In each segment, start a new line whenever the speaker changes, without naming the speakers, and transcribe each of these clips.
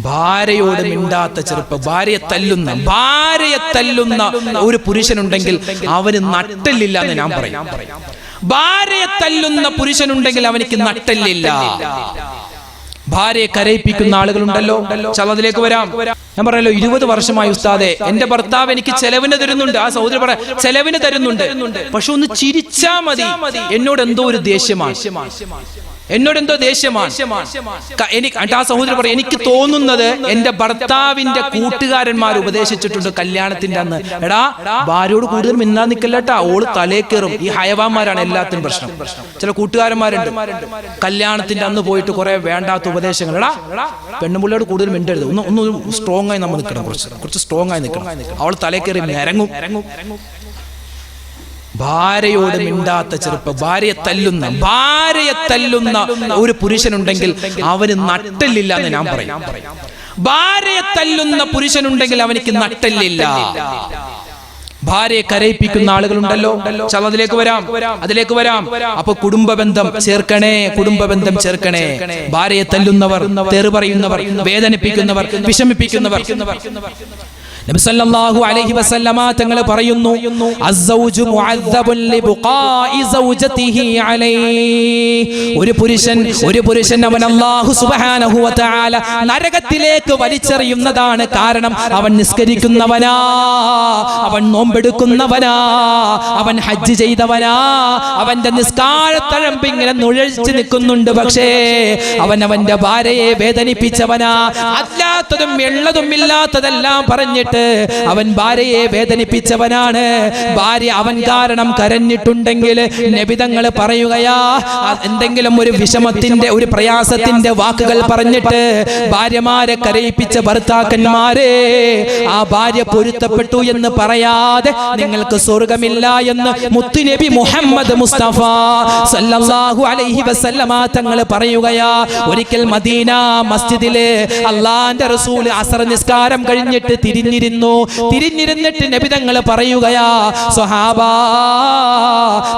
ഭാര്യയോട് മിണ്ടാത്ത ചെറുപ്പ് ഭാര്യയെ തല്ലുന്ന ഭാര്യയെ തല്ലുന്ന ഒരു പുരുഷനുണ്ടെങ്കിൽ അവന് നട്ടല്ലില്ല എന്ന് ഞാൻ പറയും. ഭാര്യയെ തല്ലുന്ന പുരുഷനുണ്ടെങ്കിൽ അവനിക്ക് നട്ടല്ലില്ല. ഭാര്യയെ കരയിപ്പിക്കുന്ന ആളുകളുണ്ടല്ലോ. ചവതിലേക്ക് വരാം. ഞാൻ പറയല്ലോ ഇരുപത് വർഷമായി ഉസ്താദെ എന്റെ ഭർത്താവ് എനിക്ക് ചെലവിന് തരുന്നുണ്ട്. ആ സഹോദരി പറ ചെലവിന് തരുന്നുണ്ട്. പക്ഷെ ഒന്ന് ചിരിച്ചാ മതി. എന്നോട് എന്തോ ഒരു ദേഷ്യമാണ്. എന്നോട് എന്തോ ദേഷ്യമാണ്. എനിക്ക് ആ സഹോദരൻ പറയും എനിക്ക് തോന്നുന്നത് എന്റെ ഭർത്താവിന്റെ കൂട്ടുകാരന്മാർ ഉപദേശിച്ചിട്ടുണ്ട് കല്യാണത്തിന്റെ അന്ന്. എടാ ഭാര്യയോട് കൂടുതൽ മിന്നാ നിക്കല്ലട്ടാ ഓൾ തലേ കയറും. ഈ ഹയവാന്മാരാണ് എല്ലാത്തിനും പ്രശ്നം. ചില കൂട്ടുകാരന്മാരുണ്ട്. കല്യാണത്തിന്റെ അന്ന് പോയിട്ട് കുറെ വേണ്ടാത്ത ഉപദേശങ്ങൾ. എടാ പെണ്ണുപിള്ളയോട് കൂടുതൽ മിണ്ടരുത്. ഒന്ന് ഒന്ന് സ്ട്രോങ് ആയി നമ്മൾ നിൽക്കണം കുറച്ച്. കുറച്ച് സ്ട്രോങ് ആയി നിൽക്കണം. അവൾ തലേക്കേറി ഇറങ്ങും ഭാര്യയോട് മിണ്ടാത്ത ചെറുപ്പ് ഭാര്യയെ തല്ലുന്ന ഭാര്യയെ തല്ലുന്ന ഒരു പുരുഷനുണ്ടെങ്കിൽ അവന് നട്ടല്ലില്ല എന്ന് ഞാൻ പറയും. ഭാര്യയെ തല്ലുന്ന പുരുഷനുണ്ടെങ്കിൽ അവനിക്ക് നട്ടല്ലില്ല ഭാര്യയെ കരയിപ്പിക്കുന്ന ആളുകളുണ്ടല്ലോ. അതിലേക്ക് വരാം. അതിലേക്ക് വരാം. അപ്പൊ കുടുംബ ബന്ധം ചേർക്കണേ കുടുംബ ബന്ധം ചേർക്കണേ. ഭാര്യയെ തല്ലുന്നവർ തെറി പറയുന്നവർ വേദനിപ്പിക്കുന്നവർ വിഷമിപ്പിക്കുന്നവർ. നബി സല്ലല്ലാഹു അലൈഹി വസല്ലമ തങ്ങൾ പറയുന്നു അസ്സൗജു മുഅദ്ദബുൻ ലിബുഖാഇ സൗജതിഹി അലൈഹി. ഒരു പുരുഷൻ ഒരു പുരുഷൻ അവൻ അല്ലാഹു സുബ്ഹാനഹു വതആല നരകത്തിലേക്ക് വലിച്ചെറിയുന്നതാണ് കാരണം അവൻ നിസ്കരിക്കുന്നവനാ അവൻ നോമ്പെടുക്കുന്നവനാ അവൻ ഹജ്ജ് ചെയ്തവനാ അവന്റെ നിസ്കാരത്തഴമ്പ് ഇങ്ങനെ നുഴച്ചു നിൽക്കുന്നുണ്ട് പക്ഷേ അവൻ അവന്റെ ഭാര്യയെ വേദനിപ്പിച്ചവനാ. അല്ലാത്തതും എള്ളതും ഇല്ലാത്തതെല്ലാം പറഞ്ഞിട്ട് അവൻ ഭാര്യയെ വേദനിപ്പിച്ചവനാണ്. ഭാര്യ അവൻ കാരണം കരഞ്ഞിട്ടുണ്ടെങ്കിൽ നബിതങ്ങൾ പറയുകയാ എന്തെങ്കിലും ഒരു വിഷമത്തിന്റെ ഒരു പ്രയാസത്തിന്റെ വാക്കുകൾ പറഞ്ഞിട്ട് ഭാര്യമാരെ കരയിപ്പിച്ച ഭർത്താക്കന്മാരെ ആ ഭാര്യ പൊരുത്തപ്പെട്ടു എന്ന് പറയാതെ നിങ്ങൾക്ക് സ്വർഗമില്ല എന്ന് മുത്തുനബി മുഹമ്മദ് മുസ്തഫ സല്ലല്ലാഹു അലൈഹി വസല്ലമ തങ്ങൾ പറയുകയാ ഒരിക്കൽ മദീന മസ്ജിദിൽ അള്ളാന്റെ റസൂൽ അസർ നിസ്കാരം കഴിഞ്ഞിട്ട് തിരിഞ്ഞിരുന്നു. തിരിഞ്ഞിരുന്നിട്ട് നബിതങ്ങൾ പറയുകയാ സ്വഹാബാ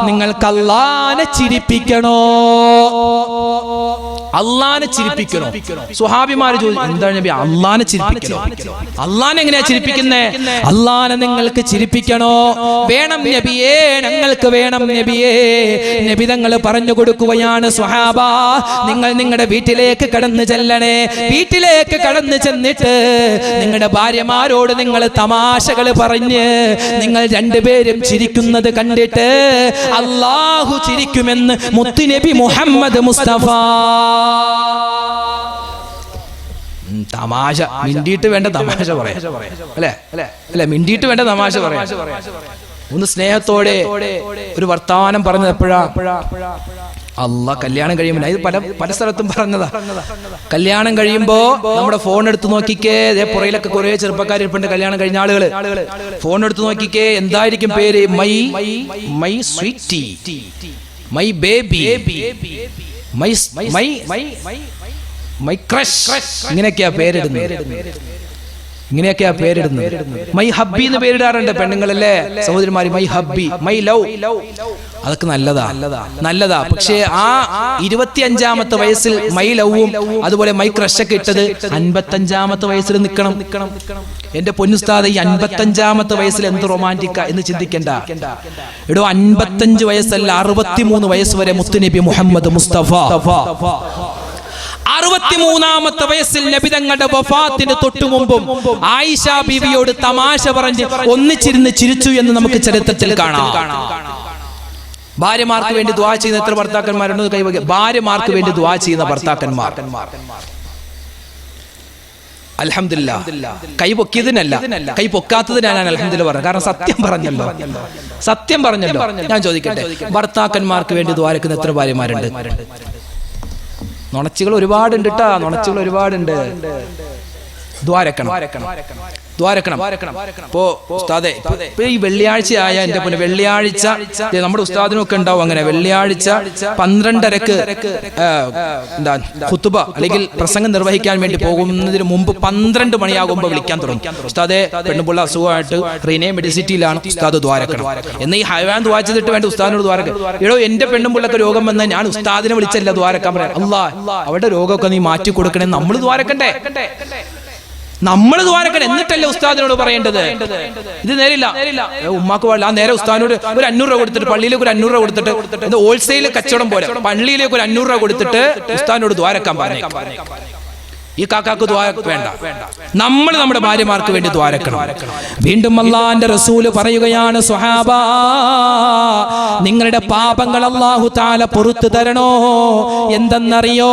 നിങ്ങൾക്ക് അള്ളാനെ ചിരിപ്പിക്കണോ? അള്ളാനെ ചിരിപ്പിക്കണോ. സുഹാബിമാര് ചോദിച്ചു എന്താണ് നബി? അള്ളാനെ ചിരിപ്പിക്കണോ? അള്ളാനെ എങ്ങനെയാ ചിരിപ്പിക്കുന്നേ? അള്ളാനെ നിങ്ങൾക്ക് ചിരിപ്പിക്കണോ? വേണം നബിയേ ഞങ്ങൾക്ക് വേണം നബിയേ. നബി തങ്ങൾ പറഞ്ഞു കൊടുക്കുകയാണ് സുഹാബ നിങ്ങൾ നിങ്ങളുടെ വീട്ടിലേക്ക് കടന്നു ചെല്ലണേ. വീട്ടിലേക്ക് കടന്നു ചെന്നിട്ട് നിങ്ങളുടെ ഭാര്യമാരോട് നിങ്ങൾ തമാശകൾ പറഞ്ഞ് നിങ്ങൾ രണ്ടുപേരും ചിരിക്കുന്നത് കണ്ടിട്ട് അള്ളാഹു ചിരിക്കുമെന്ന് മുത്തുനബി മുഹമ്മദ് മുസ്തഫ തമാശ. മിണ്ടിയിട്ട് വേണ്ട തമാശ പറയാം. അല്ലേ? അല്ലെ? മിണ്ടിയിട്ട് വേണ്ട തമാശ പറയാം. ഒന്ന് സ്നേഹത്തോടെ ഒരു വർത്തമാനം പറഞ്ഞത് എപ്പോഴാ? അല്ല കല്യാണം കഴിയുമ്പോൾ. ഇത് പല പല സ്ഥലത്തും പറഞ്ഞതാ. കല്യാണം കഴിയുമ്പോ നമ്മുടെ ഫോൺ എടുത്ത് നോക്കിക്കേ. പുറയിലൊക്കെ കുറെ ചെറുപ്പക്കാർ ഇരിപ്പുണ്ട് കല്യാണം കഴിഞ്ഞ ആളുകൾ. ഫോൺ എടുത്ത് നോക്കിക്കേ. എന്തായിരിക്കും പേര്? My my sweetie my baby. My my my my crush ഇങ്ങനെയൊക്കെയാ പേരിടുന്നത് ഇങ്ങനെയൊക്കെയാ പേരിടുന്നത്. മൈ ഹബ്ബി എന്ന് പേരിടാറുണ്ട് പെണ്ണുങ്ങളല്ലേ? സഹോദരിമാര് മൈ ഹബ്ബി മൈ ലവ് അതൊക്കെ നല്ലതാ. നല്ലതാ. പക്ഷേ ആ ഇരുപത്തി അഞ്ചാമത്തെ വയസ്സിൽ മൈ ലവും അതുപോലെ മൈ ക്രഷ് ഒക്കെ ഇട്ടത് അൻപത്തഞ്ചാമത്തെ വയസ്സിൽ നിൽക്കണം. എന്റെ പൊന്നുസ്താദ് ഈ അൻപത്തഞ്ചാമത്തെ വയസ്സിൽ എന്ത് റൊമാന്റിക്ക എന്ന് ചിന്തിക്കണ്ട. എടോ അൻപത്തഞ്ച് വയസ്സല്ല അറുപത്തിമൂന്ന് വയസ്സ് വരെ മുത്തുനബി മുഹമ്മദ് മുസ്തഫ. അറുപത്തിമൂന്നാമത്തെ വയസ്സിൽ നബി തങ്ങളുടെ വഫാത്തിന് തൊട്ടു മുമ്പും ആയിഷ ബീവിയോട് തമാശ പറഞ്ഞ് ഒന്നിച്ചിരുന്ന് ചിരിച്ചു എന്ന് നമുക്ക് ചരിത്രത്തിൽ കാണാം. ഭാര്യമാർക്ക് വേണ്ടി ദ്വാ ചെയ്യുന്ന എത്ര ഭർത്താക്കന്മാരുണ്ട്? ഭാര്യമാർക്ക് വേണ്ടി ദ്വാ ചെയ്യുന്ന ഭർത്താക്കന്മാർ. അലഹമില്ല കൈ പൊക്കിയതിനല്ല. കൈ പൊക്കാത്തതിനാണ് അലഹമില്ല പറഞ്ഞത്. കാരണം സത്യം പറഞ്ഞല്ലോ. സത്യം പറഞ്ഞല്ലോ. ഞാൻ ചോദിക്കട്ടെ ഭർത്താക്കന്മാർക്ക് വേണ്ടി ദ്വാരക്കുന്ന എത്ര ഭാര്യമാരുണ്ട്? നുണച്ചുകൾ ഒരുപാടുണ്ട് കേട്ടാ നുണച്ചുകൾ ഒരുപാടുണ്ട്. ദ്വാരക്കണം. ദ്വാരക്കണം. ഇപ്പോ ഉസ്താദെ ഇപ്പൊ ഈ വെള്ളിയാഴ്ച ആയ എന്റെ പൊന്നെ വെള്ളിയാഴ്ച നമ്മുടെ ഉസ്താദിനൊക്കെ ഉണ്ടാവും അങ്ങനെ. വെള്ളിയാഴ്ച പന്ത്രണ്ടരക്ക് എന്താ ഖുത്തുബ അല്ലെങ്കിൽ പ്രസംഗം നിർവഹിക്കാൻ വേണ്ടി പോകുന്നതിന് മുമ്പ് പന്ത്രണ്ട് മണിയാകുമ്പോൾ വിളിക്കാൻ തുടങ്ങി. ഉസ്താദെ പെണ്ണുപിള്ള അസുഖമായിട്ട് റീനെ മെഡിസിറ്റിയിലാണ് ഉസ്താദ് ദ്വാരക്കണം. എന്ന് ഈ ഹൈവാൻ ദ്വാ ചെയ്തിട്ട് വേണ്ട ഉസ്താദിനോട് ദ്വാരക്ക. എടോ എന്റെ പെണ്ണുപിള്ളക്ക് രോഗം വന്ന ഞാൻ ഉസ്താദിനെ വിളിച്ചല്ല ദ്വാരക്കാൻ പറയാം. അല്ലാ അവരുടെ രോഗമൊക്കെ നീ മാറ്റി കൊടുക്കണേ നമ്മൾ ദ്വാരക്കണ്ടേ? നമ്മൾ ദ്വാരക്കൻ എന്നിട്ടല്ലേ ഉസ്താദിനോട് പറയേണ്ടത്? ഇത് നേരില്ല. ഉമ്മാക്ക് പാടില്ല ആ നേരെ ഉസ്താദിനോട് ഒരു അഞ്ഞൂറ് രൂപ കൊടുത്തിട്ട് പള്ളിയിലേക്ക് ഒരു അഞ്ഞൂറ് രൂപ കൊടുത്തിട്ട് ഹോൾസെയിൽ കച്ചവടം പോലെ പള്ളിയിലേക്ക് ഒരു അഞ്ഞൂറ് രൂപ കൊടുത്തിട്ട് ഉസ്താദിനോട് ദ്വാരക്കാൻ പറഞ്ഞു ഈ കാക്കാക്ക് ദ്വാര വേണ്ട. നമ്മൾ നമ്മുടെ ഭാര്യമാർക്ക് വേണ്ടി ദ്വാരക്കണം വീണ്ടും അള്ളാന്റെ റസൂൽ പറയുകയാണ് സുഹാബ നിങ്ങളുടെ പാപങ്ങൾ അള്ളാഹു താല പൊറത്തു തരണോ? എന്തെന്നറിയോ?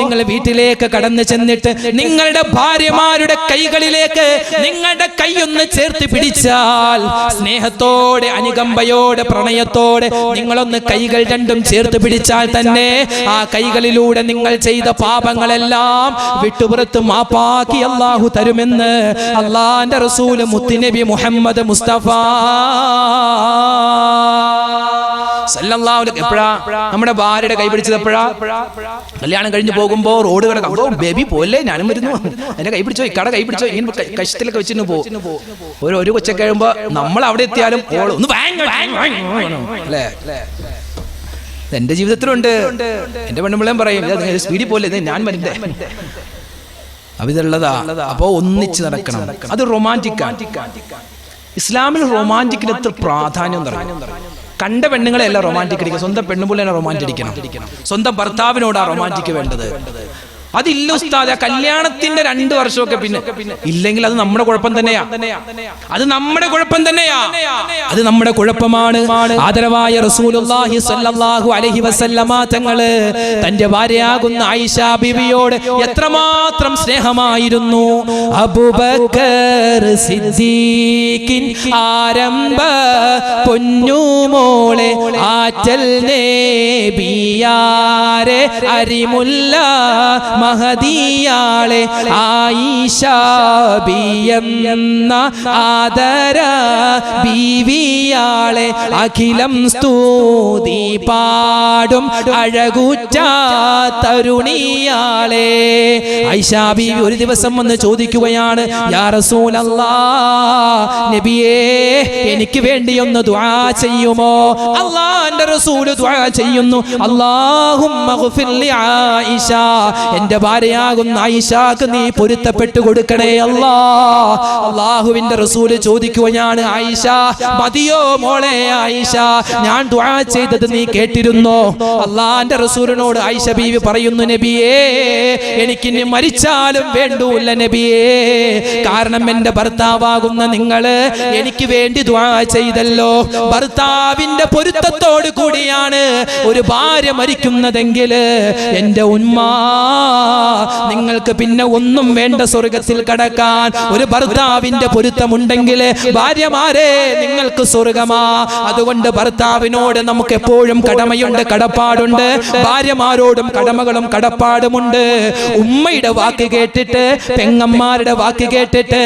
നിങ്ങൾ വീട്ടിലേക്ക് കടന്നു ചെന്നിട്ട് നിങ്ങളുടെ ഭാര്യമാരുടെ കൈകളിലേക്ക് നിങ്ങളുടെ കൈയൊന്ന് ചേർത്ത് പിടിച്ചാൽ സ്നേഹത്തോടെ അനുകമ്പയോടെ പ്രണയത്തോടെ നിങ്ങളൊന്ന് കൈകൾ രണ്ടും ചേർത്ത് പിടിച്ചാൽ തന്നെ ആ കൈകളിലൂടെ നിങ്ങൾ ചെയ്ത പാപങ്ങളെല്ലാം വിട്ടുപുറത്ത് മാപ്പാക്കി അള്ളാഹു തരുമെന്ന് അള്ളാന്റെ റസൂൽ മുത്തുനബി മുഹമ്മദ് മുസ്തഫ എപ്പോഴാ? നമ്മുടെ ഭാര്യയുടെ കൈ പിടിച്ചത് എപ്പോഴാ? കല്യാണം കഴിഞ്ഞ് പോകുമ്പോ റോഡ് കിടക്കാം. ഓ ബേബി പോലെ ഞാനും വരുന്നു. എന്നെ കൈ പിടിച്ചോ? കട കൈ പിടിച്ചോ? ഇങ്ങനെ കഷ്ടത്തിലൊക്കെ വെച്ചിട്ട് പോകും ഒരു ഒരു കഴിയുമ്പോ നമ്മൾ അവിടെ എത്തിയാലും ഓൾ ഒന്ന് എന്റെ ജീവിതത്തിലുണ്ട്. എന്റെ പെണ്ണുമ്പിളയും പറയും "ഇത് സ്പീഡിൽ പോലെ ഞാൻ വരണ്ടേ അപ്പൊ ഇതുള്ളതാ. അപ്പോ ഒന്നിച്ച് നടക്കണം. അത് റൊമാന്റിക് ഇസ്ലാമിൽ റൊമാന്റിക്കിന് എത്ര പ്രാധാന്യം കണ്ട പെണ്ണുങ്ങളെ അല്ല റൊമാന്റിക് അടിക്കുക സ്വന്തം പെണ്ണുപുള്ളിനെ റൊമാന്റിക് അടിക്കണം സ്വന്തം ഭർത്താവിനോടാ റൊമാന്റിക് വേണ്ടത്. അതില്ല ഉസ്താദ് കല്യാണത്തിന്റെ രണ്ട് വർഷമൊക്കെ പിന്നെ ഇല്ലെങ്കിൽ അത് നമ്മുടെ കുഴപ്പം തന്നെയാ. അത് നമ്മുടെ കുഴപ്പം തന്നെയാ. അത് നമ്മുടെ കുഴപ്പമാണ്. ആദരവായ റസൂലുള്ളാഹി സ്വല്ലല്ലാഹു അലൈഹി വസല്ലമ തങ്ങൾ തന്റെ ഭാര്യയാകുന്ന ആയിഷ ബിവിയോട് എത്രമാത്രം സ്നേഹമായിരുന്നു. അബൂബക്കർ സിദ്ദീഖിൻ ആരംഭ പൊന്നുമോളെ ആറ്റൽ നേബിയാരെ അരിമുല്ല മഹദിയാളെ ആയിഷ ബിയെന്ന ആദര ബിവിയാളെ അഖിലം സ്തുതി പാടും അഴകുറ്റ തരുണിയാളെ. ഐഷാ ബീവി ഒരു ദിവസം വന്ന് ചോദിക്കുകയാണ് യാ നബിയേ എനിക്ക് വേണ്ടി ഒന്ന് ദുആ ചെയ്യുമോ? അള്ളാന്റെ റസൂൽ ദുആ ചെയ്യുന്നു. അല്ലാഹുമ്മ ആയിഷ എന്റെ ഭാര്യയാകുന്ന ആയിഷാക്ക് നീ പൊരുത്തപ്പെട്ടു കൊടുക്കണേ അല്ലാ. അള്ളാഹുവിന്റെ റസൂൽ ചോദിക്കുകയാണ് ആയിഷ മതിയോ മോളെ ആയിഷ? ഞാൻ ചെയ്തത് നീ കേട്ടിരുന്നോ? അള്ളാന്റെ റസൂലിനോട് ആയിഷ ബീവി പറയുന്നു നബിയേ എനിക്ക് എനിക്കിനി മരിച്ചാലും വേണ്ടൂല്ല നബിയേ. കാരണം എന്റെ ഭർത്താവാകുന്ന നിങ്ങൾ എനിക്ക് വേണ്ടി ദ്വാ ചെയ്തല്ലോ. ഭർത്താവിന്റെ പൊരുത്തത്തോട് കൂടിയാണ് ഒരു ഭാര്യ മരിക്കുന്നതെങ്കിൽ എന്റെ ഉന്മ നിങ്ങൾക്ക് പിന്നെ ഒന്നും വേണ്ട സ്വർഗത്തിൽ കടക്കാൻ. ഒരു ഭർത്താവിന്റെ പൊരുത്തമുണ്ടെങ്കിൽ ഭാര്യമാരെ നിങ്ങൾക്ക് സ്വർഗമാ. അതുകൊണ്ട് ഭർത്താവിനോട് നമുക്ക് എപ്പോഴും കടമയുണ്ട് കടപ്പാടുണ്ട്. ഭാര്യമാരോടും കടമകളും കടപ്പാടുമുണ്ട്. ഉമ്മയുടെ വാക്ക് കേട്ടിട്ട് പെങ്ങന്മാരുടെ വാക്ക് കേട്ടിട്ട്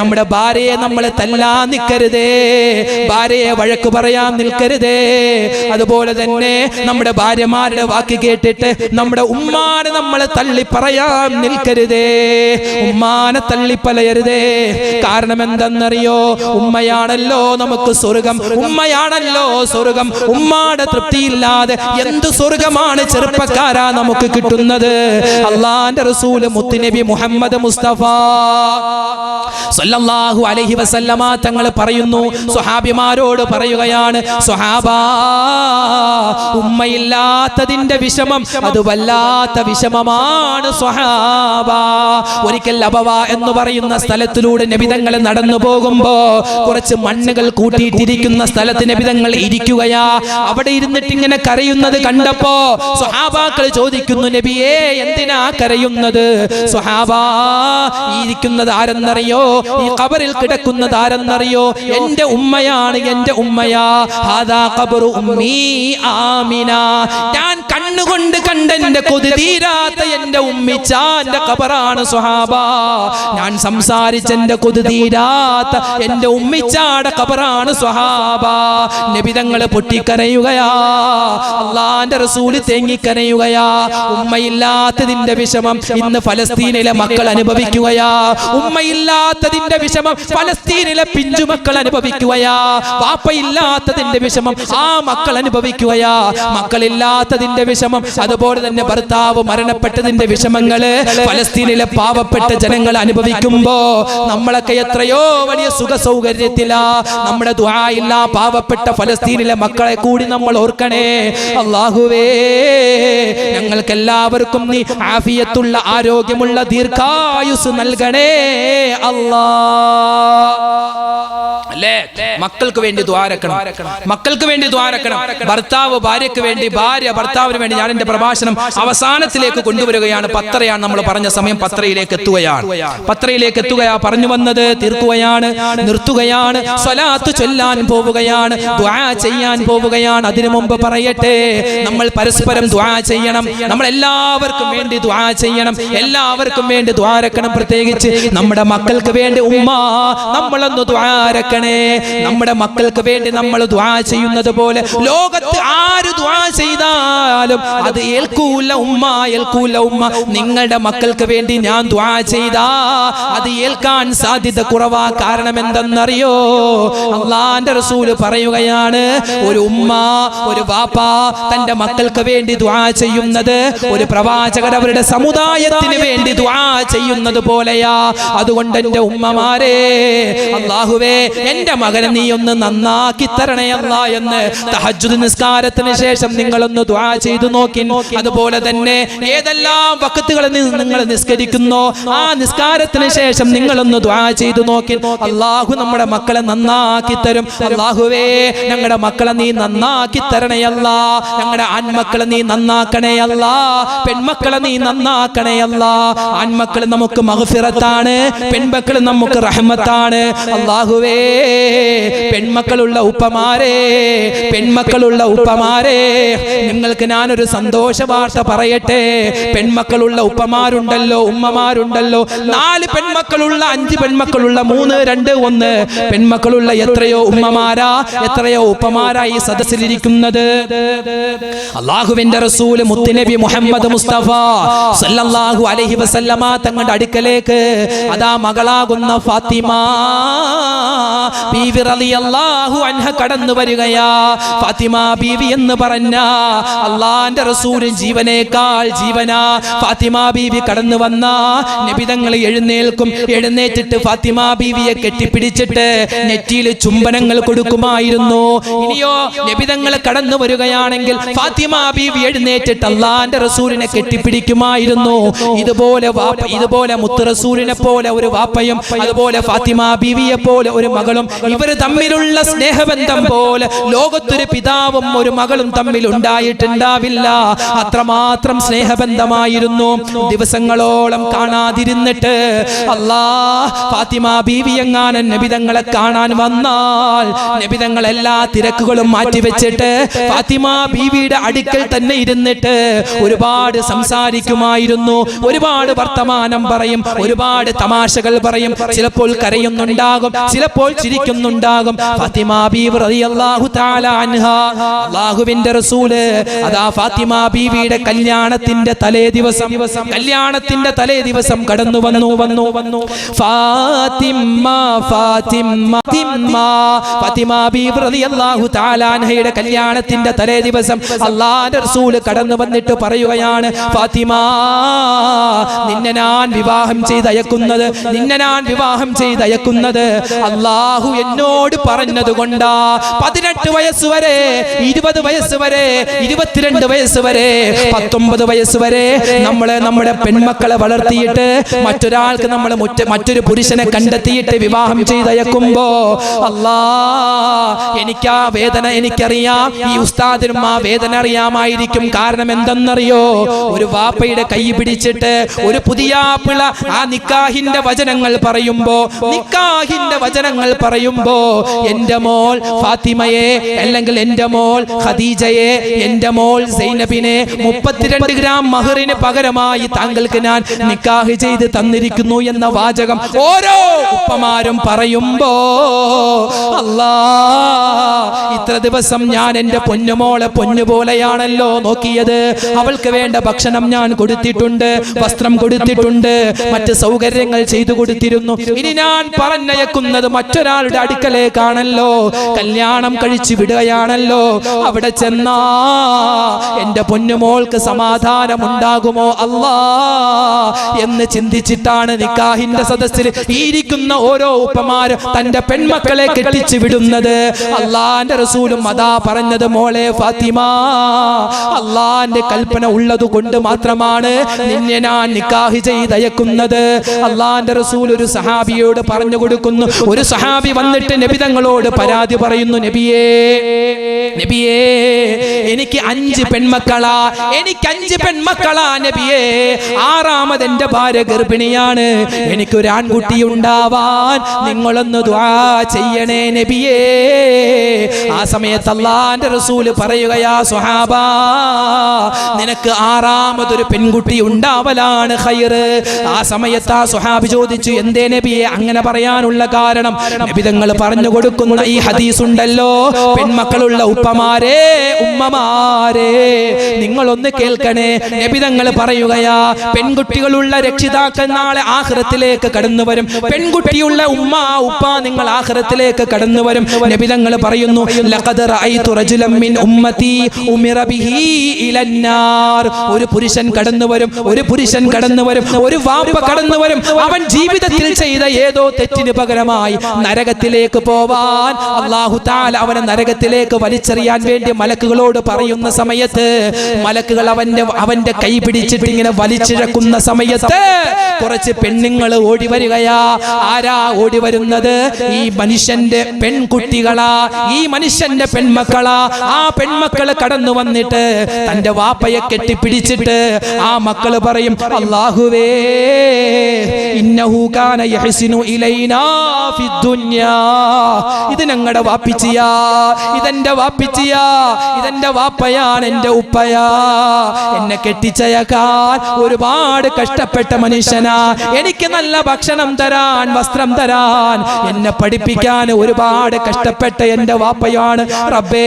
നമ്മുടെ ഭാര്യയെ നമ്മൾ തല്ലാ നിൽക്കരുതേ ഭാര്യയെ വഴക്ക് പറയാൻ നിൽക്കരുതേ. അതുപോലെ തന്നെ നമ്മുടെ ഭാര്യമാരുടെ വാക്ക് കേട്ടിട്ട് നമ്മുടെ ഉമ്മാനെ നമ്മൾ തള്ളി പറയാൻ നിൽക്കരുതേ. ഉമ്മാനെ തള്ളി പലയരുതേ. കാരണം എന്തെന്നറിയോ ഉമ്മയാണല്ലോ നമുക്ക് സ്വർഗം. ഉമ്മയാണല്ലോ സ്വർഗം. ഉമ്മാടെ തൃപ്തിയില്ലാതെ എന്ത് സ്വർഗമാണ് ചെറുപ്പക്കാരാ നമുക്ക് കിട്ടുന്നത്? അള്ളാന്റെ റസൂൽ മുത്തുനബി മുഹമ്മദ് മുസ്തഫ. സല്ലല്ലാഹു അലൈഹി വസല്ലമ തങ്ങൾ പറയുന്നു സ്വഹാബിമാരോട് പറയുകയാണ് സ്വഹാബ ഉമ്മയില്ലാത്തതിന്റെ വിഷമം അത് വല്ലാത്ത വിഷമമാണ് സ്വഹാബ. ഒരിക്കൽ അബവ എന്ന് പറയുന്ന സ്ഥലത്തിലൂടെ നബിതങ്ങൾ നടന്നു പോകുമ്പോ കുറച്ച് മണ്ണുകൾ കൂട്ടിയിട്ടിരിക്കുന്ന സ്ഥലത്ത് നബിതങ്ങൾ ഇരിക്കുകയാ. അവിടെ ഇരുന്നിട്ട് ഇങ്ങനെ കരയുന്നത് കണ്ടപ്പോ സ്വഹാബാക്കൾ ചോദിക്കുന്നു നബിയേ എന്തിനാ കരയുന്നത്? സ്വഹാബ ഇരിക്കുന്നത് ആരെന്നറിയോ? ഈ കബറിൽ കിടക്കുന്നത് ആരെന്നറിയോ? എന്റെ ഉമ്മയാണ് എന്റെ ഉമ്മയാ. ഹാദാ ഖബറു ഉമ്മീ ആമിന. ഞാൻ കണ്ണുകൊണ്ട് കണ്ട എന്റെ കൊതി തീരാത്ത എന്റെ ഉമ്മിച്ചാന്റെ കബറാണ് സുഹാബ ഞാൻ സംസാരിച്ച എന്റെ കൊതുതീരാത്ത എന്റെ ഉമ്മിച്ചാടെ കബറാണ് സുഹാബ നബിതങ്ങൾ പൊട്ടിക്കരയുകയാ. അള്ളാന്റെ റസൂൽ തേങ്ങിക്കരയുകയാ. ഉമ്മയില്ലാത്തതിന്റെ വിഷമം ഇന്ന് ഫലസ്തീനിലെ മക്കൾ അനുഭവിക്കുകയാ. ഉമ്മയില്ലാത്തതിന്റെ വിഷമം ഫലസ്തീനിലെ പിഞ്ചുമക്കൾ അനുഭവിക്കുകയാ. വാപ്പയില്ലാത്തതിന്റെ വിഷമം ആ മക്കൾ അനുഭവിക്കുകയാ. മക്കളില്ലാത്തതിന്റെ വിഷമം അതുപോലെ തന്നെ ഭർത്താവ് മരണപ്പെട്ടതിന്റെ വിഷമങ്ങൾ ഫലസ്തീനിലെ പാവപ്പെട്ട ജനങ്ങൾ അനുഭവിക്കുമ്പോ നമ്മളൊക്കെ എത്രയോ വലിയ സുഖ സൗകര്യത്തിലാ നമ്മുടെ ദ്വായില്ല പാവപ്പെട്ട ഫലസ്തീനിലെ മക്കളെ കൂടി നമ്മൾ ഓർക്കണേ. അള്ളാഹുവേ ഞങ്ങൾക്ക് എല്ലാവർക്കും നീ ആഫിയത്തുള്ള ആരോഗ്യമുള്ള ദീർഘായുസ് നൽകണേ. അല്ലാ മക്കൾക്ക് വേണ്ടി ദ്വാരക്കണം മക്കൾക്ക് വേണ്ടി ദ്വാരക്കണം ഭർത്താവ് ഭാര്യക്ക് വേണ്ടി ഭാര്യ ഭർത്താവിന് വേണ്ടി ഞാൻ എന്റെ പ്രഭാഷണം അവസാനത്തിലേക്ക് കൊണ്ടുവരികയാണ്. പത്രയാണ് നമ്മൾ പറഞ്ഞ സമയം പത്രയിലേക്ക് എത്തുകയാണ്. പത്രയിലേക്ക് എത്തുകയാ പറഞ്ഞു വന്നത് തീർക്കുകയാണ് നിർത്തുകയാണ് സ്വലാത്ത് ചൊല്ലാൻ പോവുകയാണ് ചെയ്യാൻ പോവുകയാണ്. അതിനു മുമ്പ് പറയട്ടെ നമ്മൾ പരസ്പരം ദ്വാ ചെയ്യണം. നമ്മൾ എല്ലാവർക്കും വേണ്ടി ദ്വാ ചെയ്യണം. എല്ലാവർക്കും വേണ്ടി ദ്വാരക്കണം പ്രത്യേകിച്ച് നമ്മുടെ മക്കൾക്ക് വേണ്ടി ഉമ്മ നമ്മളൊന്ന് ദ്വാരക്കണേ നമ്മുടെ മക്കൾക്ക് വേണ്ടി നമ്മൾ ദ്വാ ചെയ്യുന്നത് പോലെ ലോകത്ത് ആര് ദ്വാ ചെയ്താലും അത് ഏൽക്കൂല ഉമ്മ ഏൽക്കൂല ഉമ്മ. നിങ്ങളുടെ മക്കൾക്ക് വേണ്ടി ഞാൻ ദ്വാ ചെയ്താ അത് ഏൽക്കാൻ സാധ്യത കുറവാ. കാരണം എന്തെന്നറിയോ? അള്ളാന്റെ റസൂൽ പറയുകയാണ് ഒരു ഉമ്മ ഒരു വാപ്പ തന്റെ മക്കൾക്ക് വേണ്ടി ദ്വാ ചെയ്യുന്നത് ഒരു പ്രവാചകൻ അവരുടെ സമുദായത്തിന് വേണ്ടി ദ്വാ ചെയ്യുന്നത് പോലെയാ. അതുകൊണ്ട് എന്റെ ഉമ്മമാരെ അള്ളാഹുവേ എന്റെ മകനെ നീ ഒന്ന് നന്നാക്കി തരണേ അല്ല എന്ന് തഹജ്ജുദ് നിസ്കാരത്തിന് ശേഷം നിങ്ങളൊന്ന് ദ്വാ ചെയ്തു നോക്കി. അതുപോലെ തന്നെ ഏതെല്ലാം വക്കത്തുകളിൽ നിങ്ങൾ നിസ്കരിക്കുന്നു ആ നിസ്കാരത്തിന് ശേഷം നിങ്ങളൊന്ന് ദ്വാ ചെയ്തു നോക്കി. അള്ളാഹു നമ്മുടെ മക്കളെ നന്നാക്കി തരും. അള്ളാഹുവേ ഞങ്ങളുടെ മക്കളെ നീ നന്നാക്കി തരണേ അല്ല. ഞങ്ങളുടെ ആൺമക്കളെ നീ നന്നാക്കണേ അല്ല. പെൺമക്കളെ നീ നന്നാക്കണേ അല്ല. ആൺമക്കൾ നമുക്ക് മഹഫിറത്താണ് പെൺമക്കൾ നമുക്ക് റഹ്മത്താണ്. അള്ളാഹുവേ പെൺമക്കളുള്ള ഉപ്പമാരെ പെൺമക്കളുള്ള ഉപ്പമാരെ നിങ്ങൾക്ക് ഞാനൊരു സന്തോഷ വാർത്ത പറയട്ടെ. പെൺമക്കളുള്ള ഉപ്പമാരുണ്ടല്ലോ ഉമ്മമാരുണ്ടല്ലോ. നാല് പെൺമക്കളുള്ള അഞ്ച് പെൺമക്കളുള്ള മൂന്ന് രണ്ട് ഒന്ന്. പെൺമക്കളുള്ള എത്രയോ ഉമ്മമാരാ എത്രയോ ഉപ്പമാരാ ഈ സദസ്സിലിരിക്കുന്നത്? അള്ളാഹുവിന്റെ റസൂൽ മുത്തുനബി മുഹമ്മദ് മുസ്തഫ സല്ലല്ലാഹു അലൈഹി വസല്ലമ തങ്ങളുടെ അടുക്കലേക്ക് അതാ മകളാകുന്ന ഫാത്തിമ ബീവി റളിയല്ലാഹു അൻഹ കടന്നു വരികയാ. ഫാത്തിമ ബീവി എന്ന് പറഞ്ഞ അള്ളാന്റെ റസൂലിൻ ജീവനേക്കാൾ ജീവനാ. ഫാത്തിമ ബീവി കടന്നു വന്ന നബിതങ്ങൾ എഴുന്നേൽക്കും. എഴുന്നേറ്റിട്ട് ഫാത്തിമ ബീവിയെ കെട്ടിപ്പിടിച്ചിട്ട് നെറ്റിയിൽ ചുംബനങ്ങൾ കൊടുക്കുമായിരുന്നു. ഇനിയോ നബിതങ്ങൾ കടന്നു വരികയാണെങ്കിൽ ഫാത്തിമ ബീവി എഴുന്നേറ്റിട്ട് അള്ളാന്റെ റസൂലിനെ കെട്ടിപ്പിടിക്കുമായിരുന്നു. ഇതുപോലെ ഇതുപോലെ മുത്ത് റസൂലിനെ പോലെ ഒരു വാപ്പയും അതുപോലെ ഫാത്തിമ ബീവിയെ പോലെ ഒരു മകളും ഇവർ തമ്മിലുള്ള സ്നേഹബന്ധം പോലെ ലോകത്തൊരു പിതാവും ഒരു മകളും തമ്മിൽ ഉണ്ടായിട്ടുണ്ടാവില്ല അത്രമാത്രം സ്നേഹബന്ധമായിരുന്നു. ദിവസങ്ങളോളം കാണാതിരുന്നിട്ട് അല്ലാ ഫാത്തിമ ബീവി എങ്ങാനും നബിതങ്ങളെ കാണാൻ വന്നാൽ നബിതങ്ങൾ എല്ലാ തിരക്കുകളും മാറ്റിവെച്ചിട്ട് ഫാത്തിമ ബീവിയുടെ അടുക്കൽ തന്നെ ഇരുന്നിട്ട് ഒരുപാട് സംസാരിക്കുമായിരുന്നു. ഒരുപാട് വർത്തമാനം പറയും. ഒരുപാട് തമാശകൾ പറയും. ചിലപ്പോൾ കരയുന്നുണ്ടാകും. ചിലപ്പോൾ ചിരിക്കുന്നുണ്ടാകും. ഫാത്തിമ ബീവി റളിയല്ലാഹു തആല അൻഹ. അല്ലാഹുവിന്റെ റസൂൽ അതാ ഫാത്തിമ ബീവിയുടെ കല്യാണത്തിന്റെ തലേ ദിവസം കല്യാണത്തിന്റെ തലേ ദിവസം കടന്നു വന്നു വന്നു വന്നു. ഫാത്തിമ ഫാത്തിമ ഫാത്തിമ ബീവി റളിയല്ലാഹു തആല അൻഹയുടെ കല്യാണത്തിന്റെ തലേ ദിവസം അള്ളാന്റെ റസൂൽ കടന്നു വന്നിട്ട് പറയുകയാണ് ഫാത്തിമ നിന്നെ ഞാൻ വിവാഹം ചെയ്ത് അയക്കുന്നത് നിന്നെ ഞാൻ വിവാഹം ചെയ്ത് അയക്കുന്നത് അല്ലാ അള്ളാഹു എന്നോട് പറഞ്ഞത് കൊണ്ടാ. പതിനെട്ട് വയസ്സ് വരെ ഇരുപത് വയസ്സ് വരെ ഇരുപത്തിരണ്ട് വയസ്സ് വരെ പത്തൊമ്പത് വയസ്സ് വരെ നമ്മളെ നമ്മുടെ പെൺമക്കളെ വളർത്തിയിട്ട് മറ്റൊരാൾക്ക് നമ്മൾ മറ്റൊരു പുരുഷനെ കണ്ടെത്തിയിട്ട് വിവാഹം ചെയ്തയക്കുമ്പോ അല്ലാ എനിക്ക് ആ വേദന എനിക്കറിയാം. ഈ ഉസ്താദിനും ആ വേദന അറിയാമായിരിക്കും. കാരണം എന്തെന്നറിയോ? ഒരു വാപ്പയുടെ കൈ പിടിച്ചിട്ട് ഒരു പുതിയ പിള ആ നിക്കാഹിന്റെ വചനങ്ങൾ പറയുമ്പോ നിക്കാഹിന്റെ വചനങ്ങൾ പറയുമ്പോ എന്റെ മോൾ ഫാത്തിമയെ അല്ലെങ്കിൽ എന്റെ മോൾ ഖദീജയെ എന്റെ മോൾ സൈനബിനെ മുപ്പത്തിരണ്ട് ഗ്രാം മഹറിന് പകരമായി താങ്കൾക്ക് ഞാൻ നിക്കാഹ് ചെയ്ത് തന്നിരിക്കുന്നു എന്ന വാചകം ഓരോ ഉപ്പമാരും പറയുമ്പോ അല്ലാ ഇത്ര ദിവസം ഞാൻ എന്റെ പൊന്നുമോളെ പൊന്നുപോലെയാണല്ലോ നോക്കിയത്. അവൾക്ക് വേണ്ട ഭക്ഷണം ഞാൻ കൊടുത്തിട്ടുണ്ട് വസ്ത്രം കൊടുത്തിട്ടുണ്ട് മറ്റ് സൗകര്യങ്ങൾ ചെയ്തു കൊടുത്തിരുന്നു. ഇനി ഞാൻ പറഞ്ഞയക്കുന്നത് മറ്റൊരാളുടെ അടുക്കലേക്കാണല്ലോ കല്യാണം കഴിച്ചു വിടുകയാണല്ലോ. അവിടെ ചെന്നാ എന്റെ പൊന്നുമോൾക്ക് സമാധാനം ഉണ്ടാകുമോ അല്ലാ എന്ന് ചിന്തിച്ചിട്ടാണ് നിക്കാഹിന്റെ സദസ്സിൽ ഇരിക്കുന്ന ഓരോ ഉപ്പമാരും തന്റെ പെൺമക്കളെ കെട്ടിച്ചു വിടുന്നത്. അള്ളാന്റെ റസൂലും അതാ പറഞ്ഞത് മോളെ ഫാത്തിമ അള്ളാന്റെ കൽപ്പന ഉള്ളത് കൊണ്ട് മാത്രമാണ് നിന്നെ ഞാൻ നിക്കാഹി ചെയ്തയക്കുന്നത്. അള്ളാന്റെ റസൂൽ ഒരു സഹാബിയോട് പറഞ്ഞു കൊടുക്കുന്നു. ഒരു സഹാബി വന്നിട്ട് നബിതങ്ങളോട് പരാതി പറയുന്നു നബിയേ നബിയേ എനിക്ക് അഞ്ച് പെൺമക്കളാ എനിക്ക് അഞ്ച് പെൺമക്കളാ നബിയേ. ആറാമത് എന്റെ ഭാര്യ ഗർഭിണിയാണ്. എനിക്കൊരു ആൺകുട്ടി ഉണ്ടാവാൻ നിങ്ങളൊന്ന് ചെയ്യണേ നബിയേ. ആ സമയത്ത് അള്ളാന്റെ റസൂൽ പറയുകയാ സുഹാബ നിനക്ക് ആറാമതൊരു പെൺകുട്ടി ഉണ്ടാവലാണ് ഹൈറ് ആ സമയത്ത് ആ സുഹാബ് ചോദിച്ചു എന്തേ നബിയെ? അങ്ങനെ പറയാനുള്ള കാരണം നബി തങ്ങൾ പറഞ്ഞു കൊടുക്കുന്ന ഈ ഹദീസ് ഉണ്ടല്ലോ പെൺമക്കളുള്ള ഉപ്പമാരെ ഉമ്മമാരെ നിങ്ങളൊന്ന് കേൾക്കണേ. നബിതങ്ങൾ പറയുകയാ പെൺകുട്ടികളുള്ള രക്ഷിതാക്കൾ നാളെ ആഹ്റത്തിലേക്ക് കടന്നു വരും. പെൺകുട്ടിയുള്ള ഉമ്മ ഉപ്പ നിങ്ങൾ ആഹ്റത്തിലേക്ക് കടന്നു വരും. നബിതങ്ങൾ പറയുന്നു ഒരു പുരുഷൻ കടന്നു വരും ഒരു പുരുഷൻ കടന്നു വരും ഒരു വാപ്പ കടന്നു വരും. അവൻ ജീവിതത്തിൽ ചെയ്ത ഏതോ തെറ്റിന് പകരമായി നരകത്തിലേക്ക് പോവാൻ അള്ളാഹു താല അവനെ നരകത്തിലേക്ക് വലിച്ചെറിയാൻ വേണ്ടി മലക്കുകളോട് പറയുന്ന സമയത്ത് മലക്കുകൾ അവന്റെ അവന്റെ കൈ പിടിച്ചിട്ട് ഇങ്ങനെ വലിച്ചിഴക്കുന്ന സമയത്ത് കുറച്ച് പെണ്ണുങ്ങൾ ഓടി വരികയാ. ആരാ ഓടി വരുന്നത്? ഈ മനുഷ്യന്റെ പെൺകുട്ടികളാ ഈ മനുഷ്യന്റെ പെൺമക്കളാ. ആ പെൺമക്കൾ കടന്നു വന്നിട്ട് തന്റെ വാപ്പയെ കെട്ടിപ്പിടിച്ചിട്ട് ആ മക്കൾ പറയും അള്ളാഹുവേ ഇന്നഹു കാന ഇലൈനാ ഫിദ്ദുന്യാ ഇത് ഞങ്ങളുടെ വാപ്പിച്ചിയാ ഇതെന്റെ വാപ്പിച്ചിയാ ഇതെന്റെ വാപ്പയാണ് എന്റെ ഉപ്പയാ. എന്നെ കെട്ടിച്ചയക്കാൻ ഒരുപാട് കഷ്ടപ്പെട്ട മനുഷ്യനാ. എനിക്ക് നല്ല ഭക്ഷണം തരാൻ വസ്ത്രം തരാൻ. എന്നെ പഠിപ്പിക്കാൻ ഒരുപാട് കഷ്ടപ്പെട്ട എന്റെ വാപ്പയാണ്. റബ്ബേ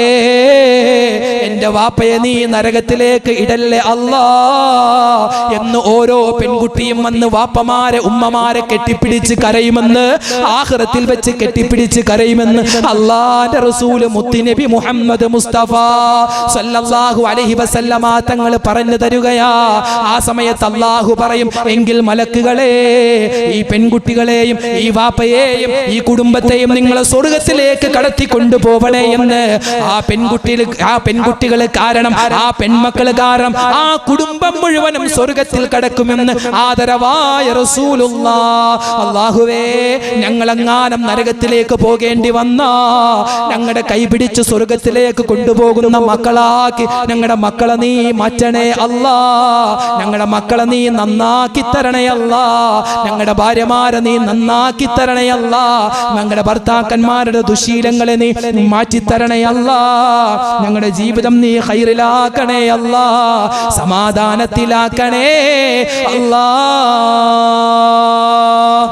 എന്റെ വാപ്പയെ നീ നരകത്തിലേക്ക് ഇടല്ലേ അല്ലാ എന്ന് ഓരോ പെൺകുട്ടിയും വന്ന് വാപ്പമാരെ ഉമ്മമാരെ കെട്ടിപ്പിടിച്ച് കരയുമെന്ന് ആഹ്റത്തിൽ വെച്ച് കെട്ടിപ്പിടിച്ച് കരയുമെന്ന് അള്ളാന്റെ റസൂൽ മുത്തുനബി മുഹമ്മദ് മുസ്തഫ സല്ലല്ലാഹു അലൈഹി വസല്ലമ തങ്ങൾ പറഞ്ഞു തരുകയാ. ആ സമയത്ത് അള്ളാഹു പറയും എങ്കിൽ മലക്കുകളെ ഈ പെൺകുട്ടികളെയും ഈ വാപ്പയെയും ഈ കുടുംബത്തെയും നിങ്ങൾ സ്വർഗത്തിലേക്ക് കടത്തി കൊണ്ടുപോവണേ എന്ന് ആ പെൺകുട്ടി ആ പെൺകുട്ടികൾ കാരണം ആ പെൺമക്കൾ കാരണം ആ കുടുംബം മുഴുവനും സ്വർഗത്തിൽ കടക്കുമെന്ന് ആദരവായ റസൂലുള്ള. അള്ളാഹുവേ ഞങ്ങളെങ്ങാനും നരകത്തിലേക്ക് പോകേണ്ടി വന്ന. ഞങ്ങളുടെ കൈപിടിച്ച് സ്വർഗത്തിലേക്ക് കൊണ്ടുപോകുന്ന മക്കളാക്കി. ഞങ്ങളുടെ മക്കളെ നീ മാറ്റണേ അല്ല. ഞങ്ങളുടെ മക്കളെ നീ നന്നാക്കി തരണേ അല്ല. ഞങ്ങളുടെ ഭാര്യമാരെ നീ നന്നാക്കി തരണേ അല്ല. ഞങ്ങളുടെ ഭർത്താക്കന്മാരുടെ ദുശീലങ്ങളെ നീ മാറ്റിത്തരണേ അല്ല. ഞങ്ങളുടെ ജീവിതം നീ ഹൈറിലാക്കണേ അല്ല. സമാധാനത്തിലാക്കണേ അല്ലാ.